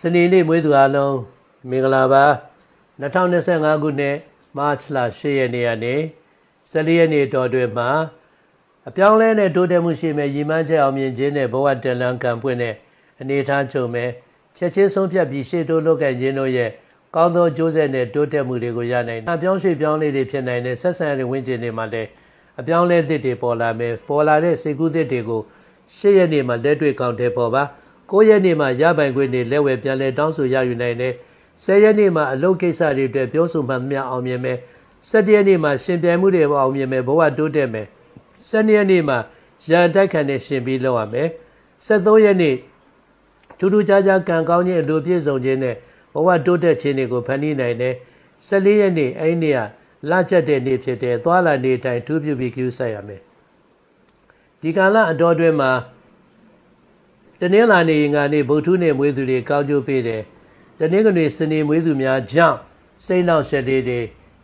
စနေနေ့မွေးသူအားလုံးမင်္ဂလာပါ2025ခုနှစ်မတ်လ10ရက်နေ့ကနေ14ရက်နေ့တော်တွင်မှာအပြောင်းလဲနဲ့တိုးတက်မှုရှိမဲ့ရည်မှန်းချက်အောင်မြင်ခြင်းနဲ့ဘဝတလန်ကံပွင့်တဲ့အနေထားချုပ်မဲ့ချက်ချင်းဆုံးဖြတ်ပြီးရှေ့တိုးလုပ်ကင်ခြင်းတို့ရဲ့ကောင်းသောကြိုးဆက်နဲ့တိုးတက်မှုတွေကိုရနိုင်တယ်။အပြောင်းရွှေ့ပြောင်းလေးတွေဖြစ်နိုင်တဲ့ဆက်ဆံရတဲ့ဝင်းကျင်တွေမှာလည်းအပြောင်းလဲသစ်တွေပေါ်လာမယ်ပေါ်လာတဲ့စိတ်ကူးသစ်တွေကိုရှေ့ရက်နေ့မှာလက်တွေ့ကောင်းတဲ့ပေါ်ပါ။ 9ရက်နေ့မှာရပိုင်ခွင့်တွေလက်ဝယ်ပြန်လဲတောင်းဆိုရယူနိုင်တယ်10ရက်နေ့မှာအလုပ်ကိစ္စတွေအတွက်ပြောဆိုမှမြအောင်မြင်မယ်17ရက်နေ့မှာရှင်ပြိုင်မှုတွေအောင်မြင်မယ်ဘဝတိုးတက်မယ်12ရက်နေ့မှာရန်တိုက်ခံနဲ့ရှင်ပြီးလောက်ရမယ်73ရက်နေ့ထူးထူးခြားခြားကံကောင်းခြင်းအလိုပြည့်စုံခြင်းနဲ့ဘဝတိုးတက်ခြင်းတွေကိုဖန်တီးနိုင်တယ်14ရက်နေ့အဲ့ဒီနေ့ကလချက်တဲ့နေ့ဖြစ်တယ်သွားလာနေတိုင်းထူးပြုပြီးကျူးဆိုင်ရမယ်ဒီကာလအတော်တွင်မှာ တနင်္လာနေ့ငါနေ့ဗုဒ္ဓနေ့မွေးသူတွေကောင်းကျိုးပေးတယ်တနင်္ဂနွေစနေမွေးသူများကြောင့်စိတ်နောက်ဆက်လေးတွေ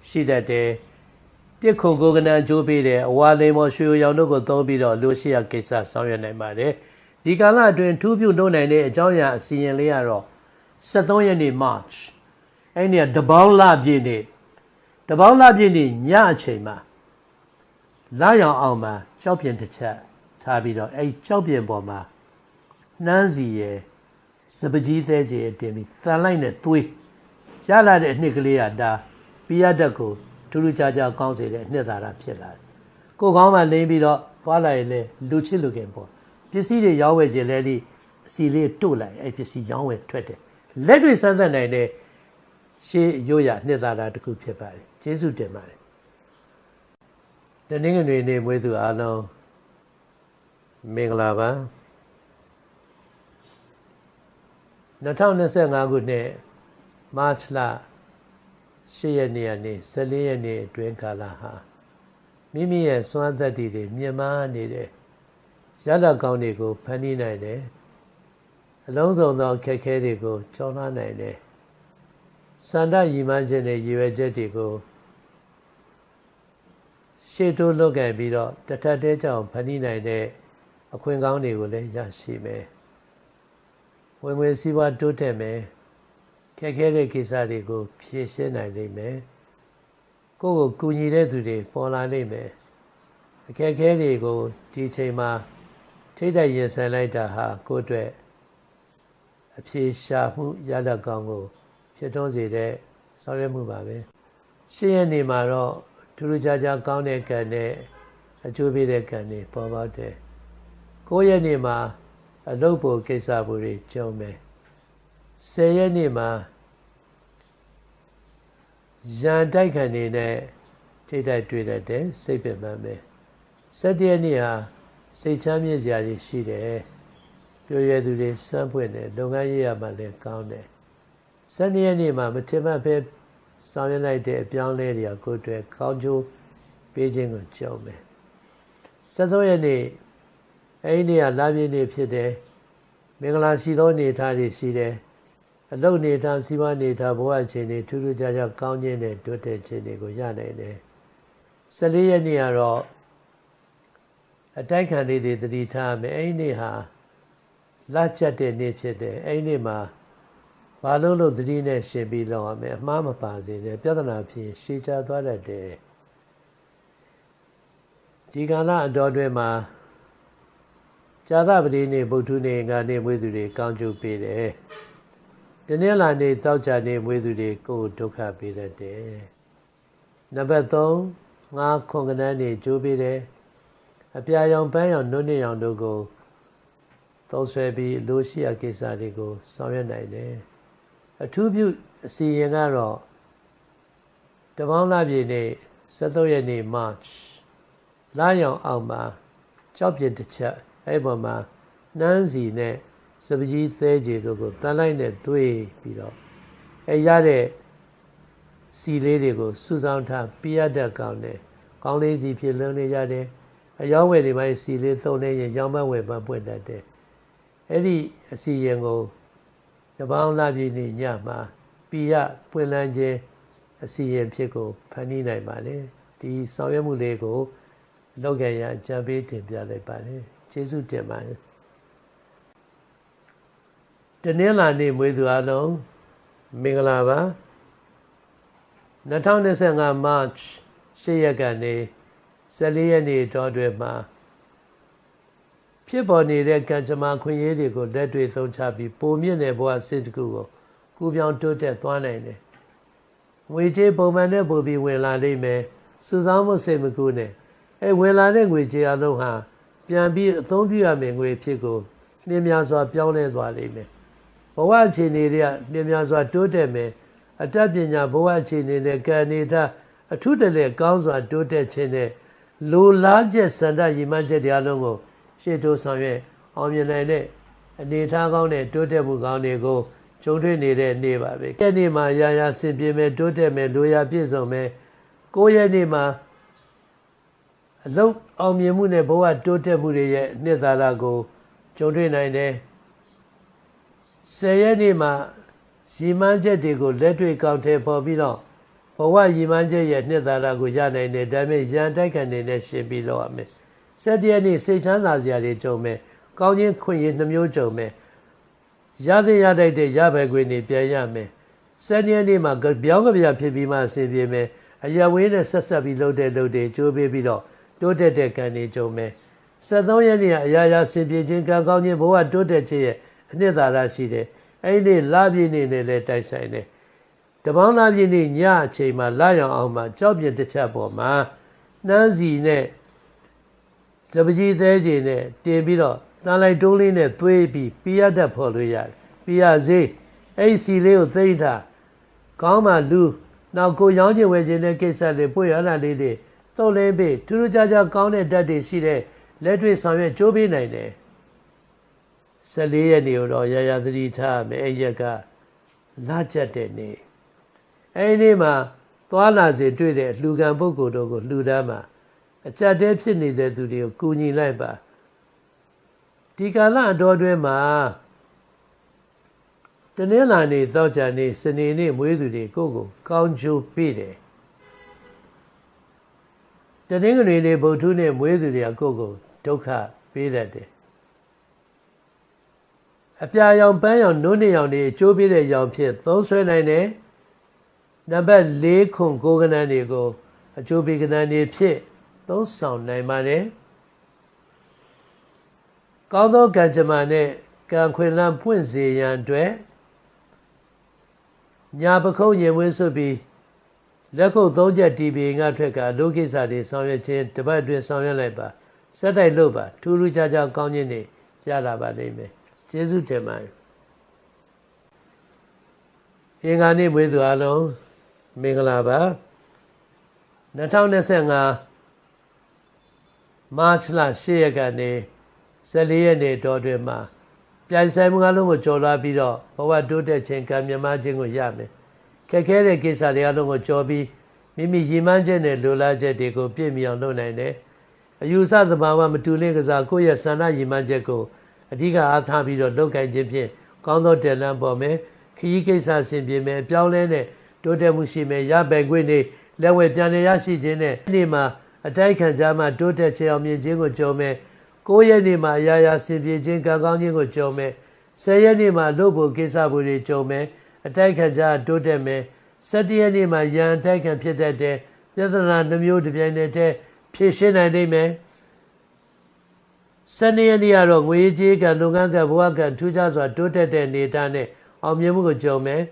ရှိတတ်တယ်တစ်ခုကိုကနန်ကျိုးပေးတယ်အဝါလိမ်မော်ရွှေရောင်တို့ကိုသုံးပြီးတော့လူရှိရကိစ္စဆောင်ရွက်နိုင်ပါတယ်ဒီကာလအတွင်းထူးပြုနှုတ်နိုင်တဲ့အကြောင်းအရာအစီရင်လေးကတော့73ရက်နေ့ March အဲ့ဒီကတပေါင်းလပြည့်နေ့တပေါင်းလပြည့်နေ့ညအချိန်မှာလာရောင်အောင်မှာကြောက်ပြင်တစ်ချက်ထားပြီးတော့အဲ့ကြောက်ပြင်ပေါ်မှာ နှမ်းစီရယ်စပကြီးသေးကြီးတင်ပြီးသန်လိုက်နဲ့သွေးရလာတဲ့အနှစ်ကလေးကဒါပိယတက်ကိုထူးထူးခြားခြားကောင်းစေတဲ့အနှစ်သာရဖြစ်လာတယ်ကိုကောင်းမှလိမ့်ပြီးတော့သွားလိုက်ရင်လေလူချစ်လူခင်ပေါ့ပစ္စည်းတွေရောင်းဝယ်ခြင်းလဲဒီအစီလေးတို့လိုက်အဲ့ပစ္စည်းရောင်းဝယ်ထွက်တယ်လက်တွေစမ်းသပ်နိုင်တဲ့ရှေးရိုးရနှစ်သာရတစ်ခုဖြစ်ပါတယ်ကျေးဇူးတင်ပါတယ်တနင်္ဂနွေနေ့မွေးသူအားလုံးမင်္ဂလာပါ 2025ခုနှစ်မတ်လ10ရက်နေ့ကနေ14ရက်နေ့အတွင်းကာလဟာမိမိရဲ့စွမ်းသက်တည်တွေမြင်မာနေတဲ့ရလကောင်းတွေကိုဖန်တီးနိုင်တယ်အလုံးစုံသောခက်ခဲတွေကိုကျော်လွှားနိုင်တယ်စန္ဒရည်မှန်းခြင်းနဲ့ရည်ရွယ်ချက်တွေကိုရှေ့တိုးလုပ်ခဲ့ပြီးတော့တထက်တဲကြောင့်ဖန်တီးနိုင်တဲ့အခွင့်ကောင်းတွေကိုလည်းရရှိမယ် ဝင်ဝင်စည်းဝါးတိုးတက်မယ်ခက်ခဲတဲ့ကိစ္စတွေကိုဖြေရှင်းနိုင်လိမ့်မယ်ကိုယ့်ကိုကူညီတဲ့သူတွေပေါ်လာလိမ့်မယ်အခက်ခဲတွေကိုဒီချိန်မှာထိတ်တဲ့ရင်ဆိုင်လိုက်တာဟာကိုယ့်အတွက်အဖြေရှာမှုရလဒ်ကောင်းကို ဖြစ်ထွန်းစေတဲ့ဆောင်ရွက်မှုပါပဲရှင်းရနေမှာတော့ထူးထူးခြားခြားကောင်းတဲ့ကံနဲ့အကျိုးပေးတဲ့ကံတွေပေါ်ပေါက်တယ်ကိုယ့်ရဲ့နေမှာ အလုပ်ဖို့ကိစ္စဖို့တွေကြုံမယ်၁၀ရက်နေ့မှာရန်တိုက်ခံနေနဲ့ထိတိုက်တွေ့တတ်တယ်စိတ်ပင်ပန်းပဲ၁၇ရက်နေ့ဟာစိတ်ချမ်းမြေ့စရာတွေရှိတယ်ပြောရသူတွေစမ်းဖွင့်တယ်လုပ်ငန်းရေးရမှလည်းကောင်းတယ်၁၂ရက်နေ့မှာမထင်မှတ်ပဲဆောင်ရွက်လိုက်တဲ့အပြောင်းလဲတွေကကိုယ်အတွက်ကောင်းကျိုးပေးခြင်းကိုကြုံမယ်၁၃ရက်နေ့ အဲ့ဒီနေ့ကလာပြည့်နေ့ဖြစ်တယ်မင်္ဂလာရှိသောနေထားတွေရှိတယ်အလုတ်နေထားစီးပွားနေထားဘဝအခြေအနေထူးထူးခြားခြားကောင်းခြင်းနဲ့တိုးတက်ခြင်းတွေကိုရနိုင်တယ်14ရက်နေ့ကတော့အတိုက်ခံလေးတွေတတိထားမယ်အဲ့ဒီနေ့ဟာလက်ချက်တဲ့နေ့ဖြစ်တယ်အဲ့ဒီနေ့မှာဘာလို့လို့တတိနဲ့ရှင်ပြီးလောက်ရမယ်အမှားမပါစေနဲ့ပြဿနာဖြစ်ရှည်ချသွားတတ်တယ်ဒီကာလအတော်တွင်မှာ ဇာသပတိနေ့ဗုဒ္ဓနေ့ငါနေ့မွေးသူတွေကောင်းကျိုးပေးတယ်။တနင်္လာနေ့သောကြာနေ့မွေးသူတွေကိုဒုက္ခပေးတတ်တယ်။နံပါတ်3ငါခွန်ကနန်းနေ့ကျိုးပေးတယ်။အပြာရောင်ပန်းရောင်နှုတ်နှစ်ရောင်တို့ကိုသုံးဆွဲပြီးလိုရှိရာကိစ္စတွေကိုဆောင်ရွက်နိုင်တယ်။အထူးပြုအစီရင်ကတော့တပေါင်းလပြည့်နေ့73ရက်နေ့ March လာရောင်အောင်မှာကြောက်ပြစ်တစ်ချက် အဲ့ပေါ်မှာနှမ်းစီနဲ့စပကြီးသဲကြီးတို့ကိုတန်လိုက်နဲ့တွေးပြီးတော့အဲရတဲ့စီလေးတွေကိုစုဆောင်းထားပြရတတ်ကောင်းတယ်ကောင်းလေးစီဖြစ်လုံးနေကြတယ်အယောင်းဝယ်တွေပိုင်းစီလေးသုံးနေရင်ရောင်းမဝယ်ပပွင့်တတ်တယ်အဲ့ဒီအစီရင်ကိုတပေါင်းလာပြည်နေညမှာပြရပွင့်လန်းခြင်းအစီရင်ဖြစ်ကိုဖန်တီးနိုင်ပါလေဒီဆောင်ရွက်မှုလေးကိုလောက်ကြရအကြံပေးတင်ပြလိုက်ပါလေ ကျေးဇူးတင်ပါတယ်တနင်္လာနေ့မွေးသူအလုံးမင်္ဂလာပါ2025 March 10ရက်ကနေ14ရက်နေ့တောအတွင်းမှာဖြစ်ပေါ်နေတဲ့ကံကြမ္မာခွင့်ရေးတွေကိုလက်တွေ့သုံးချပြီးပုံမြင့်တဲ့ဘဝစစ်တကူကိုကူပြောင်းတိုးတက်သွားနိုင်တယ်။ငွေကြေးပုံမှန်နဲ့ပို့ပြီးဝင်လာလိမ့်မယ်။စုဆောင်းမှုစိတ်မကူနဲ့အဲဝင်လာတဲ့ငွေကြေးအလုံးဟာ ပြန်ပြီးအသုံးပြုရမယ့်ငွေဖြစ်ကိုနှင်းများစွာပြောင်းလဲသွားလိမ့်မယ်။ဘဝအခြေအနေတွေကနှင်းများစွာတိုးတက်မယ်။အတတ်ပညာဘဝအခြေအနေနဲ့ကံနေတာအထုတလဲကောင်းစွာတိုးတက်ခြင်းနဲ့လိုလားချက်စန္ဒရည်မှန်းချက်တရားလုံးကိုရှေ့တိုးဆောင်ရွက်အောင်မြင်နိုင်တဲ့အနေအထားကောင်းတဲ့တိုးတက်မှုကောင်းတွေကိုကြုံတွေ့နေတဲ့နေ့ပါပဲ။အဲ့ဒီမှာရာရာဆင်ပြေမယ်တိုးတက်မယ်လိုရာပြည့်စုံမယ်။ကိုယ့်ရဲ့နေ့မှာ အလုံးအောင်မြင်မှုနဲ့ဘဝတိုးတက်မှုတွေရဲ့နှစ်သာရကိုကြုံတွေ့နိုင်တယ်။ဆယ်ရက်နေ့မှာရည်မှန်းချက်တွေကိုလက်တွေ့ကောက်ထဲပေါ်ပြီးတော့ဘဝရည်မှန်းချက်ရဲ့နှစ်သာရကိုရနိုင်တယ်ဒါပေမဲ့ရန်တိုက်ခံနေတဲ့ရှင်းပြီးလောက်ရမယ်။ဆက်တရက်နေ့စိတ်ချမ်းသာစရာတွေကြုံမယ်။ကောင်းခြင်းခွင့်ရနှမျိုးကြုံမယ်။ရတဲ့ရတိုက်တဲ့ရဘယ်ခွင့်နေပြန်ရမယ်။ဆက်တရက်နေ့မှာပြောင်းကြပြဖြစ်ပြီးမှအစီပြေမယ်။အရဝေးနဲ့ဆက်ဆက်ပြီးလှုပ်တဲ့လှုပ်တဲ့ကြိုးပေးပြီးတော့ တိုးတက်တဲ့ကံတွေကြုံမယ်73ရက်နေ့ကအရာရာဆင်ပြေခြင်းကံကောင်းခြင်းဘဝတိုးတက်ခြင်းရဲ့အနှစ်သာရရှိတယ်အဲ့ဒီလပြည့်နေ့နဲ့လည်းတိုက်ဆိုင်တယ်တပေါင်းလပြည့်နေ့ညအချိန်မှာလာရောင်အောင်မှာကြောက်ပြတစ်ချက်ပေါ်မှာနှမ်းစီနဲ့စပကြီးသေးခြင်းနဲ့တင်ပြီးတော့တန်လိုက်တိုးလေးနဲ့သွေးပြီးပြရတတ်ဖော်လို့ရတယ်ပြရစေးအဲ့စီလေးကိုသိမ့်ထားကောင်းမှလူနောက်ကိုရောင်းချင်ဝယ်ခြင်းတဲ့ကိစ္စတွေပွေရလာလေးတွေ တုံးလဲပေးထူးထူးခြားခြားကောင်းတဲ့ဓာတ်တွေရှိတဲ့လက်တွေ့ဆောင်ရွက်ကြိုးပေးနိုင်တယ်14ရက်နေ့တော့ရရသတိထားမယ်အဲ့ရက်ကလာကြက်တဲ့နေ့အဲ့ဒီနေ့မှာသွားလာစေတွေ့တဲ့လူကံပုဂ္ဂိုလ်တို့ကိုလှူဒန်းမှာအကြက်တဲဖြစ်နေတဲ့သူတွေကိုကူညီလိုက်ပါဒီကာလအတော်တွင်းမှာတနင်္လာနေ့သောကြာနေ့စနေနေ့မွေးသူတွေကိုကိုကောင်းချိုးပေးတယ် တနင်္ဂနွေနေ့ဗုဒ္ဓနဲ့မွေးသူတွေကကိုယ့်ကိုဒုက္ခပေးတတ်တယ်အပြာရောင်ပန်းရောင်နုံးနေရောင်တွေအကျိုးပေးတဲ့ရောင်ဖြစ်သုံးဆွဲနိုင်တယ်နံပါတ်၄ခွန်ကိုကနန်းတွေကိုအကျိုးပေးကနန်းတွေဖြစ်သုံးဆောင်နိုင်ပါတယ်ကောင်းသောကံကြမ္မာနဲ့ကံခွင်လန်းပွင့်စေရန်အတွက်ညာပခုံးရင်ဝင်းဆွပြီး လက်ခုပ်သုံးချက်တီးပြီးငါထွက်ကဒုကိစ္စတွေဆောင်ရွက်ခြင်းတပတ်အတွင်းဆောင်ရွက်လိုက်ပါစက်တိုက်လို့ပါထူးထူးခြားခြားကောင်းခြင်းတွေရလာပါလိမ့်မယ်ကျေးဇူးတင်ပါတယ်အင်္ဂါနေ့မွေးသူအလုံးမင်္ဂလာပါ2025မတ်လ10ရက်ကနေ14ရက်နေ့တော်တွင်မှာပြိုင်ဆိုင်မှုအလုံးကိုကြော်လာပြီးတော့ဘဝတိုးတက်ခြင်းကံမြမခြင်းကိုရမယ် ခက်ခဲတဲ့ကိစ္စတွေအလုံးကိုကြော်ပြီးမိမိရည်မှန်းချက်နဲ့လိုလားချက်တွေကိုပြည့်မီအောင်လုပ်နိုင်တယ်အယူဆသဘာဝမတူလင့်ကစားကိုယ့်ရဲ့ဆန္ဒရည်မှန်းချက်ကိုအဓိကအားထားပြီးတော့လုပ်ကိုင်ခြင်းဖြင့်ကောင်းသောတယ်လန်းပေါ်မယ်ခရီးကိစ္စဆင်ပြေမယ်အပြောင်းလဲနဲ့တိုးတက်မှုရှိမယ်ရပိုင်ခွင့်နေလက်ဝဲပြန်လည်ရရှိခြင်းနဲ့ဒီနေ့မှာအတိုက်ခံကြမှာတိုးတက်ခြင်းအောင်မြင်ခြင်းကိုကြုံမယ်ကိုယ့်ရဲ့နေ့မှာအရာရာဆင်ပြေခြင်းကံကောင်းခြင်းကိုကြုံမယ်ဆယ်ရက်နေ့မှာလုပ်ဖို့ကိစ္စဖို့တွေကြုံမယ် အတိုက်ခံကြတိုးတက်မယ်၁၇ရက်နေ့မှာရန်အတိုက်ခံဖြစ်တတ်တဲ့ပြဿနာနှမျိုးတစ်ပြိုင်တည်းဖြေရှင်းနိုင်နိုင်မယ်စနေရက်နေ့ကတော့ငွေကြေးကလုပ်ငန်းကဘဝကထူးခြားစွာတိုးတက်တဲ့နေတာနဲ့အောင်မြင်မှုကိုကြုံမယ်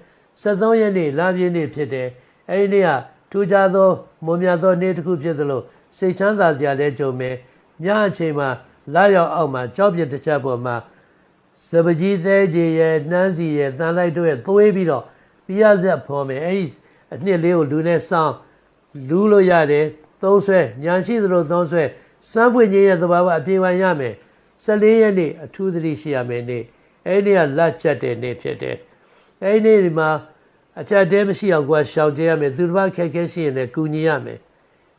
73ရက်နေ့လပြည့်နေ့ဖြစ်တယ်အဲဒီနေ့ကထူးခြားသောမွန်မြတ်သောနေ့တစ်ခုဖြစ်သလိုစိတ်ချမ်းသာစရာလည်းကြုံမယ်ညအချိန်မှာလာရောက်အောက်မှာကြောက်ပြတစ်ချက်ပေါ်မှာ စပကြီးသေးကြီးရဲ့နှမ်းစီရဲ့တန်လိုက်တို့ရဲ့သွေးပြီးတော့ပြရဆက်ဖော်မယ်အဲဒီအနှစ်လေးကိုလူနဲ့စောင်းလူလို့ရတယ်သုံးဆွဲညာရှိသလိုသုံးဆွဲစမ်းပွင့်ခြင်းရဲ့သဘာဝအပြေဝရမယ်14ရက်နေ့အထူးသတိရှိရမယ်နေ့အဲ့ဒီကလက်ချက်တဲ့နေ့ဖြစ်တယ်အဲ့ဒီနေ့မှာအချက်တဲမရှိအောင်ကွာရှောင်ကြရမယ်သူတစ်ပါးခက်ခဲရှိရင်လည်းကူညီရမယ်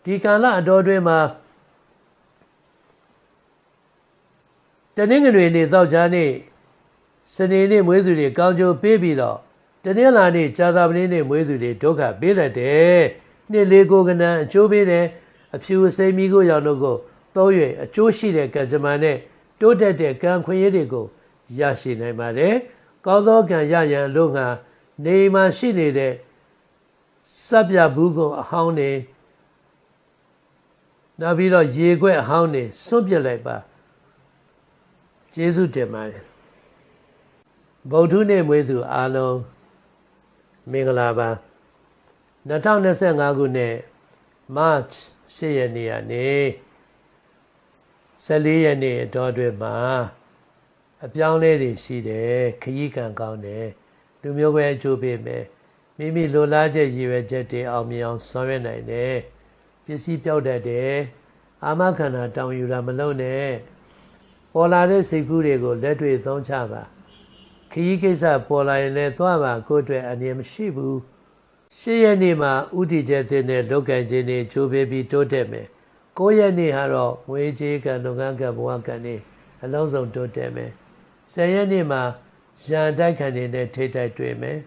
ဒီကာလအတော်တွင်းမှာတနင်္ဂနွေနေ့သောကြာနေ့ စနေနေ့မွေးသူတွေကောင်းကျိုးပေးပြီးတော့တနင်္လာနေ့ကြာသပတေးနေ့မွေးသူတွေဒုက္ခပေးတတ်တယ်နှစ်လေးကိုကနန်းအကျိုးပေးတယ်အဖြူအစိမ်းမိကိုရောက်လို့ကိုသုံး၍အကျိုးရှိတဲ့ကံကြမ္မာနဲ့တိုးတက်တဲ့ကံခွင့်ရည်တွေကိုရရှိနိုင်ပါတယ်ကောင်းသောကံရရန်လို့ငါနေမှာရှိနေတဲ့စပ်ပြဘူးကိုအဟောင်းနေနောက်ပြီးတော့ရေခွက်အဟောင်းနေစွန့်ပစ်လိုက်ပါကျေးဇူးတင်ပါတယ် ဗုဒ္ဓနေ့မွေးသူအားလုံးမင်္ဂလာပါ2025ခုနှစ် March 10ရက်နေ့ကနေ14ရက်နေ့အတော်အတွင်းမှာအပြောင်းလဲတွေရှိတယ်ခရီးကံကောင်းတယ်လူမျိုးပဲအကျိုးပေးမယ်မိမိလိုလားချက်ရည်ရွယ်ချက်တွေအောင်မြင်အောင်ဆောင်ရွက်နိုင်တယ်ပစ္စည်းပြောက်တတ်တယ်အာမခန္ဓာတောင်းယူတာမလုပ်နဲ့ပေါ်လာတဲ့စိတ်ကူးတွေကိုလက်တွေ့သုံးချပါ ခရီးကိစ္စပေါ်လာရင်လည်းသွားပါကိုယ့်အတွက်အနေမရှိဘူးရှစ်ရက်နေ့မှာဥတီချက်တဲ့လောက်ကံခြင်းတွေချိုးပေးပြီးတိုးတက်မယ်ကိုးရက်နေ့ဟာတော့ငွေကြေးကံလုပ်ငန်းကံဘဝကံတွေအလုံးစုံတိုးတက်မယ်ဆယ်ရက်နေ့မှာရန်တိုက်ခံနေတဲ့ထိတိုက်တွေ့မယ်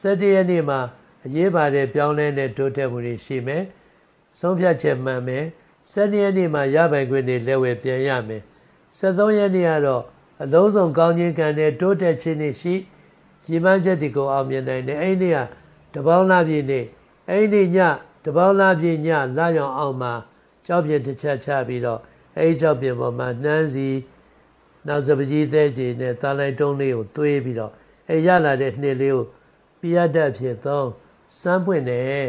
၁၇ရက်နေ့မှာအရေးပါတဲ့ပြောင်းလဲတဲ့တိုးတက်မှုတွေရှိမယ်ဆုံးဖြတ်ချက်မှန်မယ်၁၂ရက်နေ့မှာရပိုင်ခွင့်တွေလက်ဝဲပြန်ရမယ်73ရက်နေ့ကတော့ အလုံးစုံကောင်းခြင်းကံနဲ့တိုးတက်ခြင်းတွေရှိရည်မှန်းချက်တွေကိုအောင်မြင်နိုင်တယ်အဲ့ဒီနေ့ကတပေါင်းလားပြည့်နေ့အဲ့ဒီညတပေါင်းလားပြည့်ညလာရောင်အောင်မှာကြောက်ပြတစ်ချက်ချပြီးတော့အဲ့ဒီကြောက်ပြပေါ်မှာနှမ်းစီနောက်စပကြီးသေးကြီးနဲ့တာလိုက်တုံးလေးကိုသွေးပြီးတော့အဲ့ရလာတဲ့နှစ်လေးကိုပြရတတ်ဖြစ်သုံးစမ်းပွင့်တယ်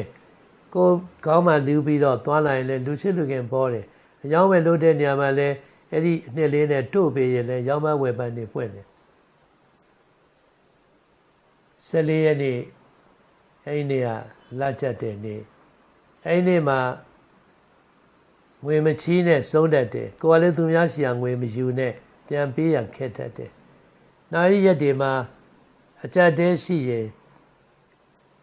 ကိုခေါင်းမှလူပြီးတော့သွားလာရင်လည်းလူချစ်လူခင်ပေါ်တယ်အယောင်းပဲလို့တဲ့နေရာမှာလည်း အဲ့ဒီနှစ်လေးနဲ့တို့ပေးရင်လည်းရောင်းမဝယ်ပန်းနေပွင့်တယ်14ရက်နေ့အဲ့ဒီနေ့ကလာကြတဲ့နေ့အဲ့ဒီနေ့မှာငွေမချီးနဲ့စုံးတတ်တယ်ကိုယ်ကလည်းသူများရှိရာငွေမယူနဲ့ပြန်ပေးရခက်တတ်တယ်နောက်ရရက်တွေမှာအကြက်တဲရှိရင်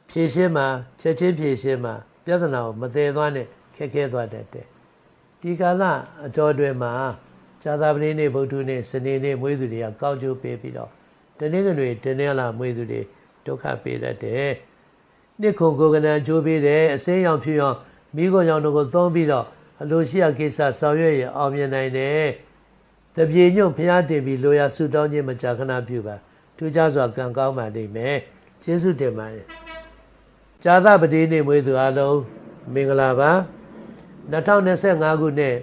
ဖြည့်ရှင်းမှာချက်ချင်းဖြည့်ရှင်းမှာပြဿနာကိုမသေးသွားနဲ့ခက်ခဲသွားတတ်တယ်ဒီကာလအတော်တွင်မှာ ဇာတာပတိနေ့ဗုဒ္ဓနေ့စနေနေ့မွေးသူတွေကကောင်းကျိုးပေးပြီးတော့တနေ့ကနေ့တနေ့လာမွေးသူတွေဒုက္ခပေးတတ်တယ်နှစ်ခုကိုကနံကျိုးပေးတယ်အစင်းရောင်ဖြူရောင်မိခိုရောင်တို့ကိုသုံးပြီးတော့အလိုရှိရာကိစ္စဆောင်ရွက်ရအောင်မြင်နိုင်တယ်တပြေညွန့်ဖျားတင်ပြီးလိုရာဆုတောင်းခြင်းမကြာခဏပြုပါထူးခြားစွာကံကောင်းပါလိမ့်မယ်ကျေးဇူးတင်ပါတယ်ဇာသပတိနေ့မွေးသူအလုံးမင်္ဂလာပါ2025ခုနှစ်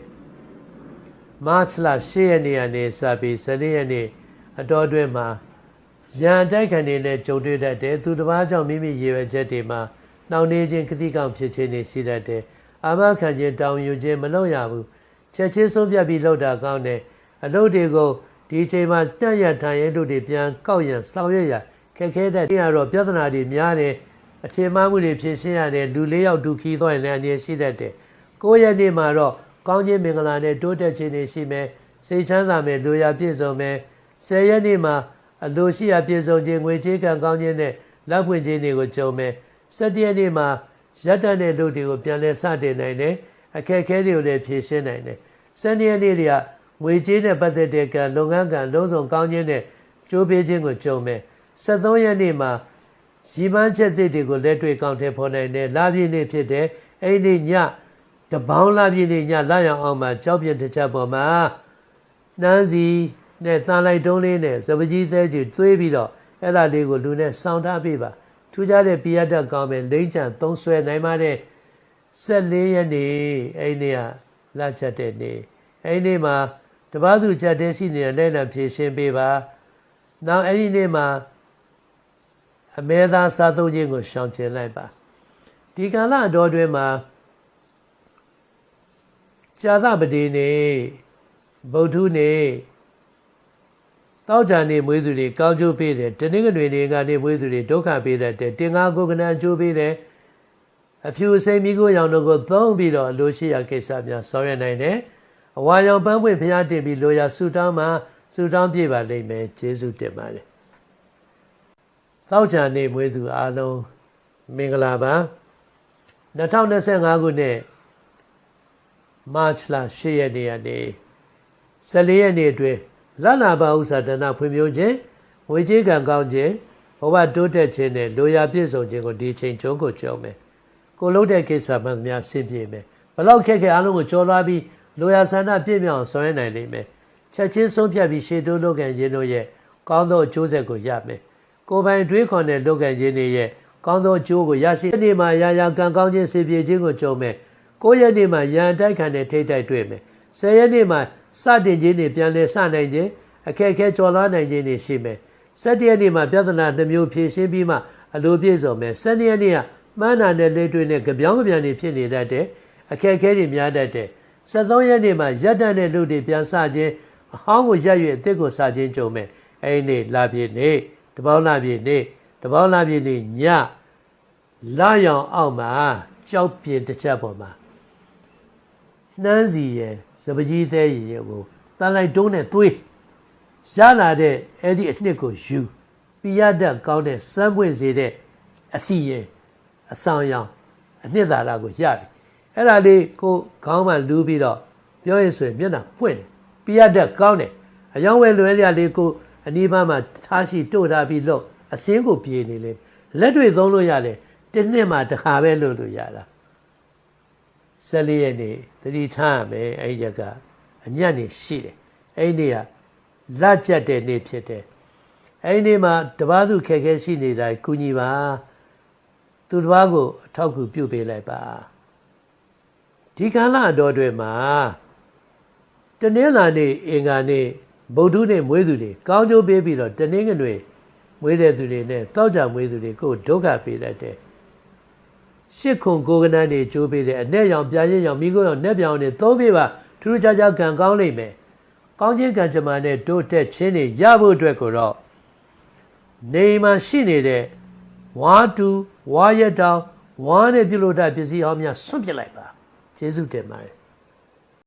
မတ်လ10ရက်နေ့ကနေစပြီး14ရက်နေ့အတော်အတွင်းမှာရန်တိုက်ခံနေတဲ့ကြုံတွေ့တတ်တယ်သူတစ်ပါးကြောင့်မိမိရေရွယ်ချက်တွေမှာနှောင့်နှေးခြင်းခတိကောင်ဖြစ်ခြင်းတွေရှိတတ်တယ်အာမခံခြင်းတောင်းယူခြင်းမလုပ်ရဘူးချက်ချင်းဆုံးဖြတ်ပြီးလုပ်တာကောင်းတယ်အလုပ်တွေကိုဒီချိန်မှာတက်ရထိုင်ရဲတို့တွေပြန်ကောက်ရန်ဆောင်ရွက်ရခက်ခဲတဲ့နေရာတော့ပြဿနာတွေများတယ်အထင်မှားမှုတွေဖြစ်ရှင်းရတယ်လူလေးယောက်ဒုက္ခသွားရင်လည်းအနေရှိတတ်တယ်ကိုယ့်ရဲ့နေ့မှာတော့ ကောင်းခြင်းမင်္ဂလာနဲ့တိုးတက်ခြင်းတွေရှိမယ်စိတ်ချမ်းသာမယ်လူရပြည့်စုံမယ်ဆယ်ရက်နေ့မှာအလိုရှိရာပြည့်စုံခြင်းငွေကြေးကံကောင်းခြင်းနဲ့လက်ဖွင့်ခြင်းတွေကိုကြုံမယ်၁၇ရက်နေ့မှာရက်တန်တဲ့လူတွေကိုပြန်လဲစတင်နိုင်တယ်အခက်အခဲတွေကိုလည်းဖြေရှင်းနိုင်တယ်၁၂ရက်နေ့တွေကငွေကြေးနဲ့ပတ်သက်တဲ့ကံလုပ်ငန်းကံလုံးစုံကောင်းခြင်းနဲ့ကြိုးပေးခြင်းကိုကြုံမယ်73ရက်နေ့မှာရီမန်းချက်သစ်တွေကိုလက်တွေ့ကောင်းထဲဖော်နိုင်တယ်လာပြည့်နေ့ဖြစ်တယ်အဲ့ဒီည တပေါင်းလာပြည့်နေ့ညလာရောင်အောင်မှာကြောက်ပြတစ်ချက်ပေါ်မှာနန်းစီနဲ့တန်လိုက်တုံးလေးနဲ့စပကြီးသေးကြီးသွေးပြီးတော့အဲ့ဒါလေးကိုလူနဲ့စောင်းထားပေးပါထူးခြားတဲ့ပြရတတ်ကောင်းမယ်လိမ့်ချံသုံးဆွဲနိုင်ပါတဲ့14ရက်နေ့အဲ့ဒီကလာချက်တဲ့နေ့အဲ့ဒီနေ့မှာတပားသူချက်တဲ့ရှိနေတဲ့လက်လက်ဖြည့်ရှင်းပေးပါနောက်အဲ့ဒီနေ့မှာအမဲသားစားသုံးခြင်းကိုရှောင်ကျဉ်လိုက်ပါဒီကာလအတော်တွင်မှာ ဇာသပတိနေ့ဗုဒ္ဓနေ့တောက်ကြနေမွေးသူတွေကောင်းကျိုးပေးတယ်တနင်္ဂနွေနေ့ကနေမွေးသူတွေဒုက္ခပေးတတ်တယ်တင်္ဂါကိုကနအကျိုးပေးတယ်အဖြူစိမ်မိကိုရောင်တို့ကိုသုံးပြီးတော့အလိုရှိရာကိစ္စများဆောင်ရွက်နိုင်တယ်အဝါရောင်ပန်းပွင့်ဖျားတင်ပြီးလိုရာဆူတောင်းမှာဆူတောင်းပြပါလိမ့်မယ်ကျေးဇူးတင်ပါတယ်သောကြနေမွေးသူအားလုံးမင်္ဂလာပါ2025ခုနှစ် မတ်လ10ရက်နေ့ကနေ14ရက်နေ့အတွင်းလလဘာဥစ္စာဒနာဖွံ့ဖြိုးခြင်းဝေကြီးကံကောင်းခြင်းဘဝတိုးတက်ခြင်းနဲ့လိုရာပြည့်စုံခြင်းကိုဒီချိန်ကျုံးကိုကြောင်းမယ်ကိုလုံးတဲ့ကိစ္စမှန်သမျှဆင်ပြေမယ်ဘလောက်ခက်ခဲအားလုံးကိုကြော်လွှားပြီးလိုရာဆန္ဒပြည့်မြောက်ဆောင်ရွက်နိုင်လိမ့်မယ်ချက်ချင်းဆုံးဖြတ်ပြီးရှေ့တိုးလုပ်ကန်ခြင်းတို့ရဲ့ကောင်းသောအကျိုးဆက်ကိုရမယ်ကိုယ်ပိုင်တွေးခေါ်တဲ့လုပ်ကံခြင်းတွေရဲ့ကောင်းသောအကျိုးကိုရရှိတဲ့နေ့မှာရာရာကံကောင်းခြင်းစေပြေခြင်းကိုကြုံမယ် ကိုယ့်ရက်နေ့မှာရန်တိုက်ခံတဲ့ထိတ်တိုက်တွေ့မယ်ဆယ်ရက်နေ့မှာစတင်ခြင်းတွေပြန်လည်စနိုင်ခြင်းအခက်အခဲကျော်လွှားနိုင်ခြင်းတွေရှိမယ်၁၇ရက်နေ့မှာပြဿနာနှမျိုးဖြေရှင်းပြီးမှအလိုပြည့်စုံမယ်၁၂ရက်နေ့ကမှန်းနာတဲ့လက်တွေ့နဲ့ကြပြောင်းကြပြန်တွေဖြစ်နေတတ်တယ်အခက်အခဲတွေများတတ်တယ်73ရက်နေ့မှာရက်တန့်တဲ့လူတွေပြန်စခြင်းအဟောင်းကိုရက်ရွေအစ်စ်ကိုစခြင်းကြုံမယ်အဲ့ဒီနေ့လာပြည့်နေ့တပေါင်းလာပြည့်နေ့တပေါင်းလာပြည့်နေ့ညလာရောင်အောက်မှာကြောက်ပြင်းတစ်ချက်ပေါ်မှာ နှမ်းစီရဲ့စပကြီးသေးရည်ကိုတန်လိုက်တုံးနဲ့သွေးရလာတဲ့အဲ့ဒီအနှစ်ကိုယူပြရတတ်ကောင်းတဲ့စမ်းပွင့်စေတဲ့အစီရင်အဆောင်ရောင်အနှစ်သာရကိုရပြီအဲ့ဒါလေးကိုခေါင်းမှလူးပြီးတော့ပြောရဆိုရင်မျက်နှာပွင့်တယ်ပြရတတ်ကောင်းတယ်အယောင်ဝဲလွယ်လျာလေးကိုအနီးပါးမှာထားရှိတို့ထားပြီးလို့အစင်းကိုပြေနေလေလက်တွေသုံးလို့ရတယ်တစ်နှစ်မှတစ်ခါပဲလို့လို့ရတာ 14ရက်နေ့သတိထားရမယ်အဲ့ဒီရက်ကအညံ့နေရှိတယ်အဲ့ဒီနေ့ကလက်ကျက်တဲ့နေ့ဖြစ်တယ်အဲ့ဒီနေ့မှာတပားသူခက်ခဲရှိနေတာကုညီပါသူတစ်ပါးကိုအထောက်အကူပြုပေးလိုက်ပါဒီကာလအတော်တွေမှာတနင်္လာနေ့အင်္ဂါနေ့ဗုဒ္ဓနေ့မွေးသူတွေကောင်းကျိုးပေးပြီးတော့တနင်္ဂနွေမွေးတဲ့သူတွေနဲ့တောက်ကြမွေးသူတွေကိုဒုက္ခပေးတတ်တယ် ရှစ်ခုကိုကနန်းတွေကျိုးပေးတယ်အ내ရောင်ပြာရင်ရောင်မိခိုးရောင်내ပြောင်တွေသုံးပေးပါထူးထူးခြားခြားကံကောင်းလိမ့်မယ်ကောင်းခြင်းကံကြမ္မာနဲ့တိုးတက်ခြင်းတွေရဖို့အတွက်ကိုတော့နေမှာရှိနေတဲ့ဝါတူဝါရတောင်ဝါနဲ့ပြုလို့တဲ့ပစ္စည်းဟောင်းများဆွန့်ပစ်လိုက်ပါကျေးဇူးတင်ပါတယ်